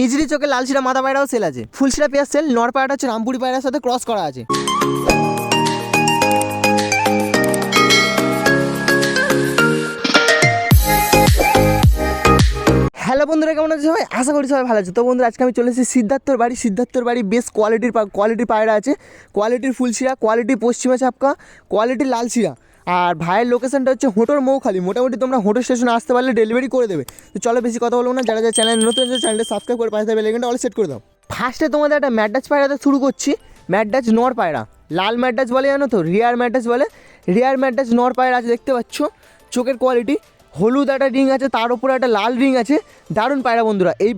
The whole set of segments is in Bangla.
নিজরি চোখে লালশিরা মাথা পায়রাও সেল আছে। ফুলশিরা পেঁয়াজ সেল, নর পায়রাটা হচ্ছে রামপুরি পায়রার সাথে ক্রস করা আছে। হ্যালো বন্ধুরা, কেমন আছে সবাই? আশা করি সবাই ভালো আছে। তো বন্ধুরা, আজকে আমি চলে এসেছি সিদ্ধার্থর বাড়ি। সিদ্ধার্থর বাড়ি বেশ কোয়ালিটির কোয়ালিটির পায়রা আছে। কোয়ালিটির ফুলশিরা কোয়ালিটি পশ্চিমা চাপকা কোয়ালিটির লালশিরা আর ভাইয়ের লোকেশনটা হচ্ছে হোটোর মৌখালি। মোটামুটি তোমরা হোটো স্টেশনে আসতে পারলে ডেলিভারি করে দেবে। তো চলো বেশি কথা বলব না। যারা যারা চ্যানেল নতুন চ্যানেলটা সাবস্ক্রাইব করে পাশে বেলাইকনটা অল সেট করে দাও। ফার্স্টে তোমাদের একটা ম্যাডাচ পায়রাতে শুরু করছি। ম্যাডাচ নর পায়রা। লাল ম্যাডাচ বলে জানো তো? রিয়ার ম্যাডাচ বলে। রিয়ার ম্যাডাচ নর পায়রা আছে, দেখতে পাচ্ছ? চোখের কোয়ালিটি হলুদ একটা রিং আছে, তার উপরে একটা লাল রিং আছে। দারুণ পায়রা বন্ধুরা, এই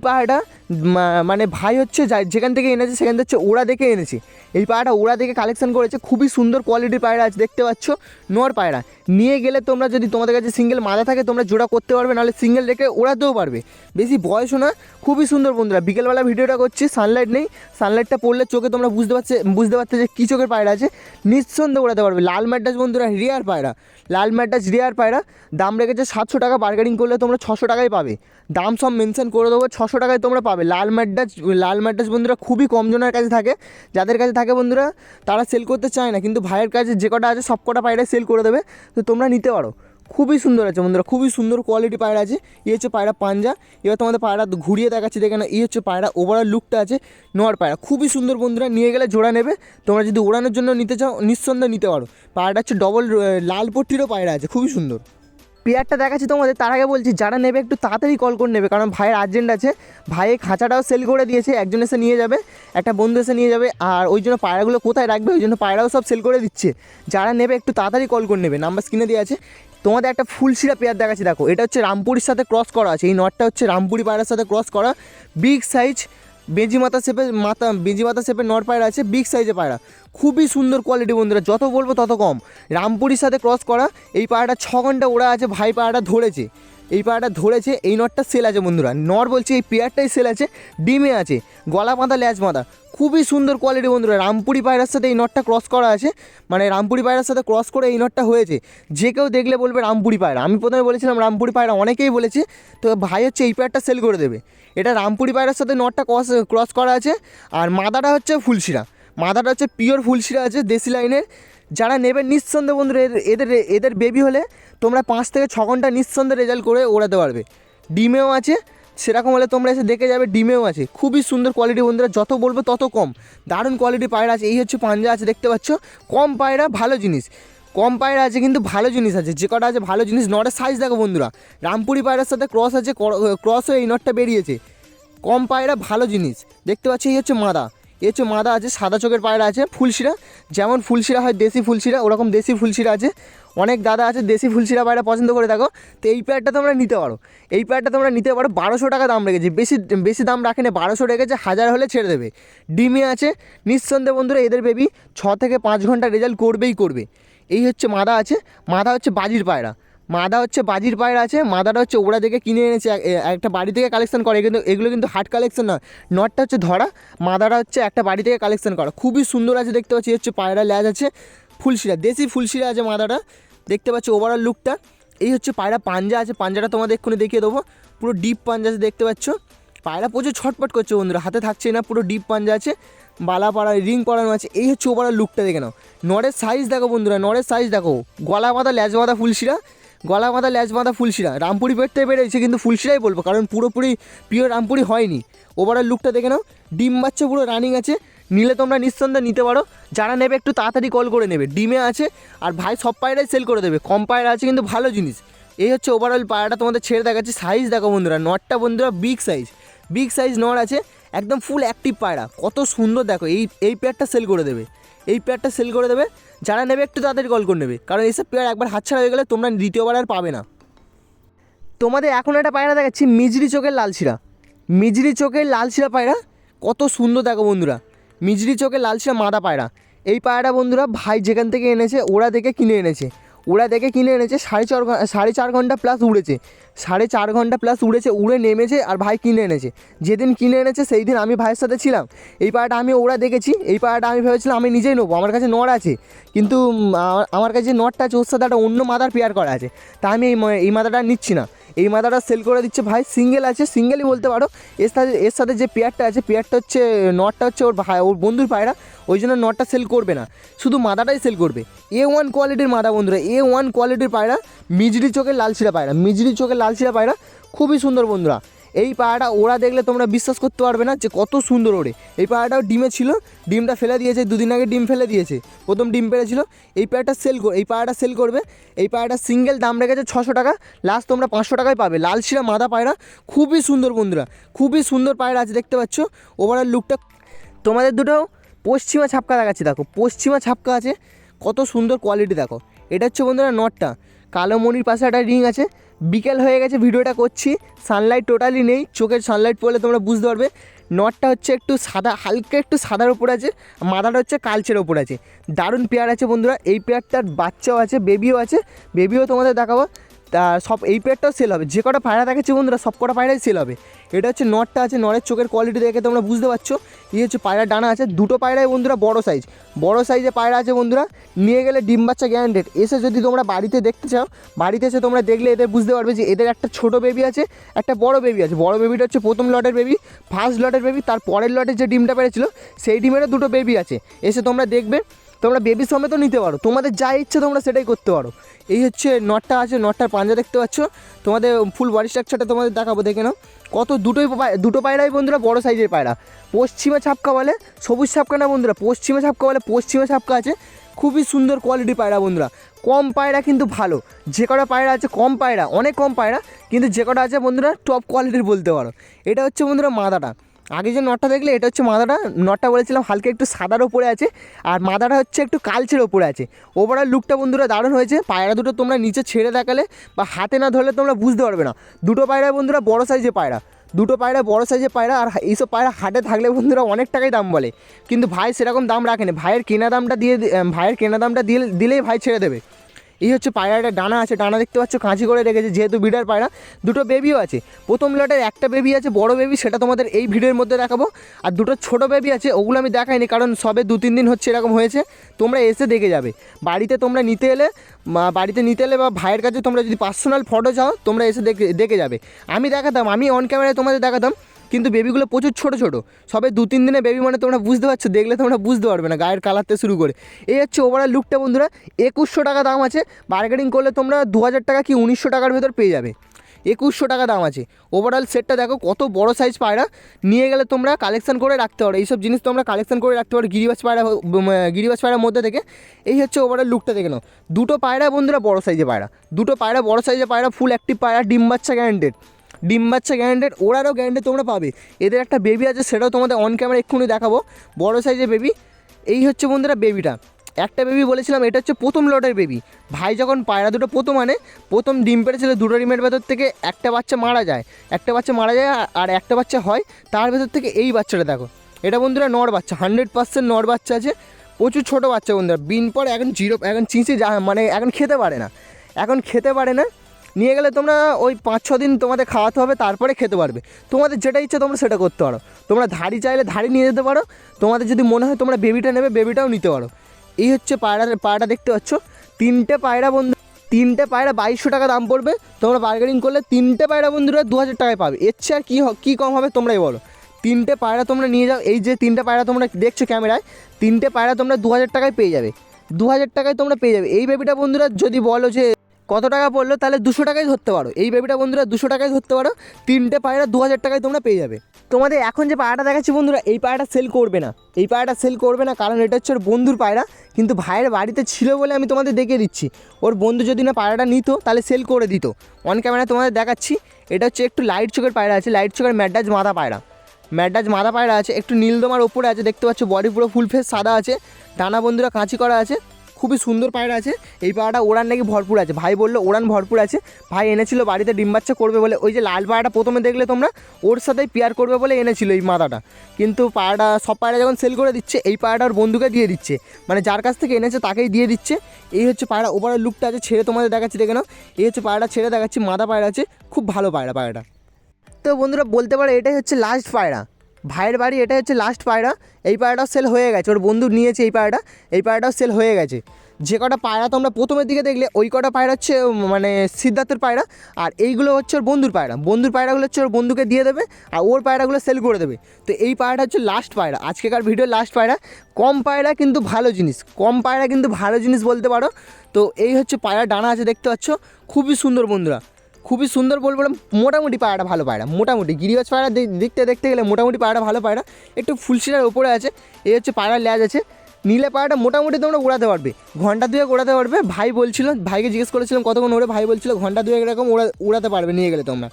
মা- মানে ভাই হচ্ছে যেখান থেকে এনেছে সেখান থেকে হচ্ছে ওরা দেখে এনেছে। এই পায়রাটা ওরা দেখে কালেকশন করেছে, খুবই সুন্দর কোয়ালিটির পায়রা আছে, দেখতে পাচ্ছ? নর পায়রা। নিয়ে গেলে তোমরা যদি তোমাদের কাছে সিঙ্গেল মাথা থাকে, তোমরা জোড়া করতে পারবে, নাহলে সিঙ্গেল রেখে ওড়াতেও পারবে। বেশি বয়সও না, খুবই সুন্দর বন্ধুরা। বিকেলবেলা ভিডিওটা করছি সানলাইট নেই। সানলাইটটা পড়লে চোখে তোমরা বুঝতে পারছে, বুঝতে পারছ যে কী চোখের পায়রা আছে। নিঃসন্দেহে ওড়াতে পারবে। লাল ম্যাডাস বন্ধুরা রিয়ার পায়রা। লাল ম্যাডাস রিয়ার পায়রা। দাম রেখেছে সাতশো টাকা বার্গেনিং করলে তোমরা ছশো টাকায় পাবে। দাম সব মেনশন করে দেবো, ছশো টাকায় তোমরা পাবে। লাল ম্যাডাস লাল ম্যাডাস বন্ধুরা খুবই কম জনের কাছে থাকে। যাদের কাছে থাকে বন্ধুরা, তারা সেল করতে চায় না, কিন্তু ভাইয়ের কাছে যে কটা আছে, সব কটা পায়রাই সেল করে দেবে। তো তোমরা নিতে পারো। খুবই সুন্দর আছে বন্ধুরা, খুবই সুন্দর কোয়ালিটি পায়রা আছে। এই হচ্ছে পায়রা পাঞ্জা। এবার তোমাদের পায়রা ঘুরিয়ে দেখাচ্ছি, দেখে না এই হচ্ছে পায়রা ওভারঅল লুকটা আছে নোয়ার পায়রা। খুবই সুন্দর বন্ধুরা, নিয়ে গেলে জোড়া নেবে। তোমরা যদি ওড়ানোর জন্য নিতে চাও, নিঃসন্দেহে নিতে পারো। পায়রাটা হচ্ছে ডবল লাল পট্টিরও পায়রা আছে, খুবই সুন্দর। পেয়ারটা দেখাচ্ছি তোমাদের, তার আগে বলছি, যারা নেবে একটু তাড়াতাড়ি কল করে নেবে, কারণ ভাইয়ের আর্জেন্ট আছে। ভাইয়ের খাঁচাটাও সেল করে দিয়েছে, একজন এসে নিয়ে যাবে, একটা বন্ধু এসে নিয়ে যাবে, আর ওই জন্য পায়রাগুলো কোথায় রাখবে, ওই জন্য পায়রাও সব সেল করে দিচ্ছে। যারা নেবে একটু তাড়াতাড়ি কল করে নেবে নাম্বার স্ক্রিনে দিয়ে আছে। তোমাদের একটা ফুলশিরা পেয়ার দেখাচ্ছি, দেখো, এটা হচ্ছে রামপুরির সাথে ক্রস করা আছে, এই নটটা হচ্ছে রামপুরি পায়রার সাথে ক্রস করা বিগ সাইজ বেজি মাথা শেপে মাথা বেজি মাথা শেপে নর পায়রা আছে বিগ সাইজের পায়রা। খুবই সুন্দর কোয়ালিটি বন্ধুরা, যত বলব তত কম। রামপুরির সাথে ক্রস করা, এই পায়রাটা ছ ঘণ্টা ওরা আছে, ভাই পায়রাটা ধরেছে। এই পায়রাটা ধরেছে, এই নটটা সেল আছে বন্ধুরা। নর বলছে এই পেয়ারটাই সেল আছে, ডিমে আছে, গলা বাঁধা ল্যাচ বাঁধা। খুবই সুন্দর কোয়ালিটি বন্ধুরা, রামপুরি পায়রার সাথে এই নটটা ক্রস করা আছে। মানে রামপুরি পায়রার সাথে ক্রস করে এই নটটা হয়েছে। যে কেউ দেখলে বলবে রামপুরি পায়রা। আমি প্রথমে বলেছিলাম রামপুরি পায়রা, অনেকেই বলেছে। তো ভাই হচ্ছে এই পেয়ারটা সেল করে দেবে। এটা রামপুরি পায়রার সাথে নটটা ক্রস ক্রস করা আছে। আর মাদাটা হচ্ছে ফুলশিরা। মাদাটা হচ্ছে পিওর ফুলশিরা আছে, দেশি লাইনের যারা নেবে নিঃসন্দেহে বন্ধুরা, এদের এদের বেবি হলে তোমরা পাঁচ থেকে ছ ঘণ্টা নিঃসন্দেহে রেজাল্ট করে ওড়াতে পারবে। ডিমেও আছে, সেরকম হলে তোমরা এসে দেখে যাবে ডিমেও আছে। খুবই সুন্দর কোয়ালিটি বন্ধুরা, যত বলব তত কম। দারুণ কোয়ালিটি পায়রা আছে, এই হচ্ছে পাঞ্জা আছে, দেখতে পাচ্ছ? কম পায়রা, ভালো জিনিস। কম পায়রা আছে, কিন্তু ভালো জিনিস আছে, যে কটা আছে ভালো জিনিস নটের সাইজ দেখো বন্ধুরা। রামপুরি পায়রার সাথে ক্রস আছে ক্রস হয়ে এই নটটা বেরিয়েছে। কম পায়রা, ভালো জিনিস। দেখতে পাচ্ছি, এই হচ্ছে মাদা। হচ্ছে মাদা আছে, সাদা চোখের পায়রা আছে, ফুলশিরা। যেমন ফুলশিরা হয় দেশি ফুলশিরা, ওরকম দেশি ফুলশিরা আছে। অনেক দাদা আছে দেশি ফুলশিরা পায়রা পছন্দ করে থাকো তো এই প্যাডটা তোমরা নিতে পারো। এই প্যাডটা তোমরা নিতে পারো, বারোশো টাকা দাম রেখেছে। বেশি বেশি দাম রাখে না, বারোশো রেখেছে, হাজার হলে ছেড়ে দেবে। ডিমে আছে, নিঃসন্দেহে বন্ধুরা, এদের বেবি ছ থেকে পাঁচ ঘণ্টা রেজাল্ট করবেই করবে। এই হচ্ছে মাদা আছে, মাদা হচ্ছে বাজির পায়রা। মাদা হচ্ছে বাজির পায়ের আছে, মাদাটা হচ্ছে ওরা দেখে কিনে এনেছে একটা বাড়ি থেকে কালেকশন করে, কিন্তু এগুলো কিন্তু হাট কালেকশন না নটটা হচ্ছে ধরা, মাদাটা হচ্ছে একটা বাড়ি থেকে কালেকশন করা। খুবই সুন্দর আছে, দেখতে পাচ্ছি হচ্ছে পায়রা ল্যাজ আছে, ফুলশিরা, দেশি ফুলশিরা আছে মাদাটা, দেখতে পাচ্ছি ওভারঅল লুকটা এই হচ্ছে পায়রা পাঞ্জা আছে, পাঞ্জাটা তোমাদের এক্ষুনি দেখিয়ে দেবো। পুরো ডিপ পাঞ্জা আছে, দেখতে পাচ্ছ। পায়রা প্রচুর ছটপট করছে বন্ধুরা, হাতে থাকছে না, পুরো ডিপ পাঞ্জা আছে বালা পাড়া রিং পরানো আছে, এই হচ্ছে ওভারঅল লুকটা দেখে নাও। নরের সাইজ দেখো বন্ধুরা নরের সাইজ দেখো। গলা বাঁধা ল্যাজ বাঁধা ফুলশিরা গলা বাঁধা ল্যাচ বাঁধা ফুলশিরা। রামপুরি পেটতে বেড়েছে কিন্তু ফুলশিরাই বলব, কারণ পুরোপুরি পিওর রামপুরি হয়নি। ওভারঅল লুকটা দেখে নাও, ডিম বাচ্চা পুরো রানিং আছে, নিলে তোমরা নিঃসন্দেহে নিতে পারো। যারা নেবে, একটু তাড়াতাড়ি কল করে নেবে। ডিমে আছে, আর ভাই সব পায়রাই সেল করে দেবে। কম পায়রা আছে, কিন্তু ভালো জিনিস। এই হচ্ছে ওভারঅল পায়রাটা তোমাদের ছেড়ে দেখাচ্ছি। সাইজ দেখো বন্ধুরা নটটা বন্ধুরা big size big size nut আছে একদম ফুল অ্যাক্টিভ পায়রা। কত সুন্দর দেখো, এই এই পেয়ারটা সেল করে দেবে। এই পেয়ারটা সেল করে দেবে, যারা নেবে একটু তাড়াতাড়ি কল করে নেবে। কারণ এইসব পেয়ার একবার হাতছাড়া হয়ে গেলে তোমরা দ্বিতীয়বার আর পাবে না। তোমাদের এখন একটা পায়রা দেখাচ্ছি, মিজরি চোখের লালশিরা মিজরি চোখের লালশিরা পায়রা, কত সুন্দর দেখো বন্ধুরা। মিজরি চোখের লালশিরা মাদা পায়রা। এই পায়রা বন্ধুরা ভাই যেখান থেকে এনেছে, ওরা দেখে কিনে এনেছে। ওরা দেখে কিনে এনেছে, সাড়ে চার সাড়ে চার ঘণ্টা প্লাস উড়েছে। সাড়ে চার ঘণ্টা প্লাস উড়েছে, উড়ে নেমেছে আর ভাই কিনে এনেছে। যেদিন কিনে এনেছে সেই দিন আমি ভাইয়ের সাথে ছিলাম। এই পাড়াটা আমি ওরা দেখেছি, এই পাড়াটা আমি ভেবেছিলাম আমি নিজেই নেব, আমার কাছে নড় আছে। কিন্তু আমার- কাছে নটটা আছে, ওর সাথে একটা অন্য মাদার পেয়ার করা আছে। তা আমি এই এই মাদাটা নিচ্ছি না। এই মাদাটা সেল করে দিচ্ছে ভাই সিঙ্গেল আছে সিঙ্গেলই বলতে পারো। এর সাথে এর সাথে যে পেয়ারটা আছে পেয়ারটা হচ্ছে নটটা হচ্ছে ওর ভাই, ওর বন্ধুর পায়রা ওই জন্য নটটা সেল করবে না। শুধু মাদাটাই সেল করবে। এ ওয়ান কোয়ালিটির মাদা বন্ধুরা এ ওয়ান কোয়ালিটির পায়রা মিজড়ি চোখের লালশিরা পায়রা মিজড়ি চোখের লালশিরা পায়রা, খুবই সুন্দর বন্ধুরা। এই পায়রাটা ওরা দেখলে তোমরা বিশ্বাস করতে পারবে না যে কত সুন্দর ওড়ে। এই পায়রাটাও ডিমে ছিল, ডিমটা ফেলে দিয়েছে, দুদিন আগে ডিম ফেলে দিয়েছে। প্রথম ডিম পেড়েছিল এই পায়রাটা সেল এই পায়রাটা সেল করবে। এই পায়রাটা সিঙ্গেল দাম রেখেছে ছশো টাকা লাস্ট তোমরা পাঁচশো টাকায় পাবে। লালশিরা মাদা পায়রা, খুবই সুন্দর বন্ধুরা, খুবই সুন্দর পায়রা আছে, দেখতে পাচ্ছ? ওভারঅল লুকটা তোমাদের দুটো পশ্চিমা ছাপকা দেখাচ্ছি, দেখো। পশ্চিমা ছাপকা আছে, কত সুন্দর কোয়ালিটি দেখো। এটা হচ্ছে বন্ধুরা নটটা কালো মনির পাশে একটা রিং আছে। বিকেল হয়ে গেছে, ভিডিওটা করছি। সানলাইট টোটালি নেই, চোখের সানলাইট পড়লে তোমরা বুঝতে পারবে। নটটা হচ্ছে একটু সাদা, হালকা একটু সাদার ওপর আছে, মাথাটা হচ্ছে কালচের ওপর আছে। দারুণ পেয়ার আছে বন্ধুরা, এই পেয়ারটার বাচ্চাও আছে বেবিও আছে। বেবিও তোমাদের দেখাবো। তা সব এই পেয়ারটাও সেল হবে। যে কটা পায়রা দেখাচ্ছে বন্ধুরা, সব কটা পায়রাই সেল হবে। এটা হচ্ছে নটটা আছে, নরের চোখের কোয়ালিটি দেখে তোমরা বুঝতে পারছ। এই হচ্ছে পায়রার ডানা আছে, দুটো পায়রাই বন্ধুরা বড় সাইজ বড় সাইজে পায়রা আছে বন্ধুরা, নিয়ে গেলে ডিম বাচ্চা গ্যারান্টেড এসে যদি তোমরা বাড়িতে দেখতে চাও, বাড়িতে এসে তোমরা দেখলে এদের বুঝতে পারবে যে এদের একটা ছোট বেবি আছে, একটা বড় বেবি আছে। বড় বেবিটা হচ্ছে প্রথম লটের বেবি ফার্স্ট লটের বেবি তার পরের লটের যে ডিমটা পেরেছিল, সেই ডিমেরও দুটো বেবি আছে। এসে তোমরা দেখবে তোমরা বেবি সমেত নিতে পারো। তোমাদের যা ইচ্ছে তোমরা সেটাই করতে পারো। এই হচ্ছে নটটা আছে নটটার পাঞ্জা দেখতে পাচ্ছ। তোমাদের ফুল বডি স্ট্রাকচারটা তোমাদের দেখাবো, দেখে নাও। কত দুটোই দুটো পায়রাই বন্ধুরা, বড় সাইজের পায়রা। পশ্চিমে ছাপকা বলে, সবুজ ছাপকা না বন্ধুরা? পশ্চিমে ছাপকা বলে, পশ্চিমে ছাপকা আছে। খুবই সুন্দর কোয়ালিটি পায়রা বন্ধুরা। কম পায়রা কিন্তু ভালো। যে কটা পায়রা আছে, কম পায়রা, অনেক কম পায়রা, কিন্তু যে কটা আছে বন্ধুরা টপ কোয়ালিটির বলতে পারো। এটা হচ্ছে বন্ধুরা মাদাটা। আগে যে নটটা দেখলে, এটা হচ্ছে মাদাটা। নটটা বলেছিলাম, হালকা একটু সাদার ওপরে আছে, আর মাদাটা হচ্ছে একটু কালচের ওপরে আছে। ওভারঅল লুকটা বন্ধুরা দারুণ হয়েছে। পায়রা দুটো তোমরা নিচে ছেড়ে দেখালে বা হাতে না ধরলে তোমরা বুঝতে পারবে না। দুটো পায়রা বন্ধুরা বড় সাইজে পায়রা। দুটো পায়রা বড় সাইজে পায়রা, আর এইসব পায়রা হাটে থাকলে বন্ধুরা অনেক টাকাই দাম বলে। কিন্তু ভাই সেরকম দাম রাখেনি। ভাইয়ের কেনা দামটা দিয়ে ভাইয়ের কেনা দামটা দিয়ে দিলেই ভাই ছেড়ে দেবে। এই হচ্ছে পায়রাটা ডানা আছে, ডানা দেখতে পাচ্ছ, কাঁচি করে রেখেছে, যেহেতু বিডার পায়রা, দুটো বেবিও আছে। প্রথম লটের একটা বেবি আছে, বড় বেবি সেটা তোমাদের এই ভিডিওর মধ্যে দেখাবো। আর দুটো ছোট বেবি আছে, ওগুলো আমি দেখাইনি, কারণ সবে দু তিন দিন হচ্ছে এরকম হয়েছে, তোমরা এসে দেখে যাবে। বাড়িতে তোমরা নিতে এলে বাড়িতে নিতে এলে বা ভাইয়ের কাছে তোমরা যদি পার্সোনাল ফটো চাও, তোমরা এসে দেখে দেখে যাবে। আমি দেখাতাম, আমি অন ক্যামেরায় তোমাদের দেখাতাম কিন্তু বেবিগুলো প্রচুর ছোট ছোট। সবে দু, তিন দিনে বেবি মানে তোমরা বুঝতে পারছ, দেখলে তোমরা বুঝতে পারবে না, গায়ের কালারতে শুরু করে। এই হচ্ছে ওভারঅল লুকটা বন্ধুরা, একুশশো টাকা দাম আছে। বার্গেনিং করলে তোমরা দু হাজার টাকা কি উনিশশো টাকার ভেতর পেয়ে যাবে। একুশশো টাকা দাম আছে। ওভারঅল সেটটা দেখো, কত বড় সাইজ পায়রা। নিয়ে গেলে তোমরা কালেকশন করে রাখতে পারো। এইসব জিনিস তোমরা কালেকশন করে রাখতে পারো গিরিবাজ পায়রা গিরিবাজ পায়রার মধ্যে থেকে। এই হচ্ছে ওভারঅল লুকটা দেখে নাও। দুটো পায়রা বন্ধুরা বড় সাইজে পায়রা। দুটো পায়রা বড় সাইজে পায়রা ফুল অ্যাক্টিভ পায়রা, ডিম বাচ্চা গ্যারান্টেড ডিম বাচ্চা গ্যারান্টেড ওরারও গ্যারান্টেড তোমরা পাবে। এদের একটা বেবি আছে, সেটাও তোমাদের অন ক্যামেরা এক্ষুনি দেখাবো। বড় সাইজের বেবি এই হচ্ছে বন্ধুরা বেবিটা একটা বেবি বলেছিলাম, এটা হচ্ছে প্রথম লটের বেবি ভাই যখন পায়রা দুটো প্রথম আনে, প্রথম ডিম পেড়েছিল দুটো ডিমের ভেতর থেকে একটা বাচ্চা মারা যায়। একটা বাচ্চা মারা যায় আর- একটা বাচ্চা হয়, তার ভেতর থেকে এই বাচ্চাটা দেখো। এটা বন্ধুরা নর বাচ্চা হান্ড্রেড পার্সেন্ট নর বাচ্চা আছে। প্রচুর ছোটো বাচ্চা বন্ধুরা। বিন পর এখন জিরো এখন চিঁচি যা মানে এখন খেতে পারে না। এখন খেতে পারে না। নিয়ে গেলে তোমরা ওই পাঁচ, ছ দিন তোমাদের খাওয়াতে হবে, তারপরে খেতে পারবে। তোমাদের যেটা ইচ্ছে তোমরা সেটা করতে পারো। তোমরা ধাড়ি চাইলে ধাড়ি নিয়ে যেতে পারো। তোমাদের যদি মনে হয় তোমরা বেবিটা নেবে, বেবিটাও নিতে পারো। এই হচ্ছে পায়রা, পায়রাটা দেখতে পাচ্ছ। তিনটে পায়রা বন্ধু, তিনটে পায়রা বাইশশো টাকা দাম পড়বে। তোমরা বার্গেনিং করলে তিনটে পায়রা বন্ধুরা দু হাজার টাকায় পাবে। এর চেয়ে আর কী কী কম হবে তোমরাই বলো। তিনটে পায়রা তোমরা নিয়ে যাও। এই যে তিনটে পায়রা তোমরা দেখছ ক্যামেরায়, তিনটে পায়রা তোমরা দু হাজার টাকায় পেয়ে যাবে। দু হাজার টাকায় তোমরা পেয়ে যাবে। এই বেবিটা বন্ধুরা যদি বলো যে কত টাকা পড়ল তাহলে দুশো টাকায় ধরতে পারো। এই বেবিটা বন্ধুরা দুশো টাকায় ধরতে পারো, তিনটে পায়রা দু হাজার টাকায় তোমরা পেয়ে যাবে। তোমাদের এখন যে পায়রাটা দেখাচ্ছি বন্ধুরা, এই পায়রাটা সেল করবে না। এই পায়রাটা সেল করবে না, কারণ এটা হচ্ছে ওর বন্ধুর পায়রা, কিন্তু ভাইয়ের বাড়িতে ছিল বলে আমি তোমাদের দেখিয়ে দিচ্ছি। ওর বন্ধু যদি না পায়রাটা নিত, তাহলে সেল করে দিত। অন ক্যামেরা তোমাদের দেখাচ্ছি, এটা হচ্ছে একটু লাইট চোখের পায়রা আছে লাইট চোখের ম্যাডাজ মাথা পায়রা। ম্যাডাজ মাথা পায়রা আছে, একটু নীলদমার ওপরে আছে, দেখতে পাচ্ছ বডি পুরো ফুল ফেস সাদা আছে। ডানা বন্ধুরা, কাঁচি করা আছে। খুবই সুন্দর পায়রা আছে। এই পায়রাটা ওড়ান নাকি ভরপুর আছে। ভাই বলল ওড়ান ভরপুর আছে। ভাই এনেছিল, বাড়িতে ডিম বাচ্চা করবে বলে। ওই যে লাল পায়রাটা প্রথমে দেখলে তোমরা, ওর সাথেই পেয়ার করবে বলে এনেছিল এই মাথাটা। কিন্তু পায়রাটা, সব পায়রা যখন সেল করে দিচ্ছে, এই পায়রাটা ওর বন্ধুকে দিয়ে দিচ্ছে। মানে যার কাছ থেকে এনেছে তাকেই দিয়ে দিচ্ছে। এই হচ্ছে পায়রা ওভারঅল লুকটা আছে, ছেড়ে তোমাদের দেখাচ্ছি, দেখে নাও। এই হচ্ছে পায়রাটা, ছেড়ে দেখাচ্ছি মাথা পায়রা আছে। খুব ভালো পায়রা, পায়রাটা। তো বন্ধুরা, বলতে পারো এটাই হচ্ছে লাস্ট পায়রা। ভাইয়ের বাড়ি এটাই হচ্ছে লাস্ট পায়রা। এই পায়রাটাও সেল হয়ে গেছে। ওর বন্ধু নিয়েছে এই পায়রাটা। এই পায়রাটাও সেল হয়ে গেছে। যে কটা পায়রা তোমরা প্রথমের দিকে দেখলে, ওই কটা পায়রা হচ্ছে মানে সিদ্ধার্থের পায়রা। আর এইগুলো হচ্ছে ওর বন্ধুর পায়রা। বন্ধুর পায়রাগুলো হচ্ছে ওর বন্ধুকে দিয়ে দেবে আর ওর পায়রাগুলো সেল করে দেবে। তো এই পায়রাটা হচ্ছে লাস্ট পায়রা। আজকেকার ভিডিও লাস্ট পায়রা। কম পায়রা কিন্তু ভালো জিনিস। কম পায়রা কিন্তু ভালো জিনিস বলতে পারো। তো এই হচ্ছে পায়রা ডানা আছে, দেখতে পাচ্ছ। খুবই সুন্দর বন্ধুরা। খুবই সুন্দর বলব মোটামুটি পায়রাটা ভালো পায়রা, মোটামুটি। গিরিবাজ পায়রা দেখতে দেখতে গেলে মোটামুটি পায়রা ভালো পায়রা। একটু ফুলশিরার ওপরে আছে, এই হচ্ছে পায়রা ল্যাজ আছে। নীলে পায়রাটা মোটামুটি তোমরা উড়াতে পারবে, ঘণ্টা দুয়েক ওড়াতে পারবে। ভাই বলছিল ভাইকে জিজ্ঞেস করেছিলাম কতক্ষণ ওরে ভাই বলছিল ঘণ্টা দুয়েক এরকম ওড়া উড়াতে পারবে, নিয়ে গেলে তোমরা।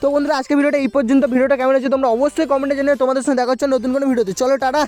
তো বন্ধুরা, আজকে ভিডিওটা এই পর্যন্ত, ভিডিওটা কেমন হচ্ছে তোমরা অবশ্যই কমেন্টে জানিয়ে তোমাদের সঙ্গে দেখা হচ্ছে নতুন কোনো ভিডিওতে। চলো, টাটা!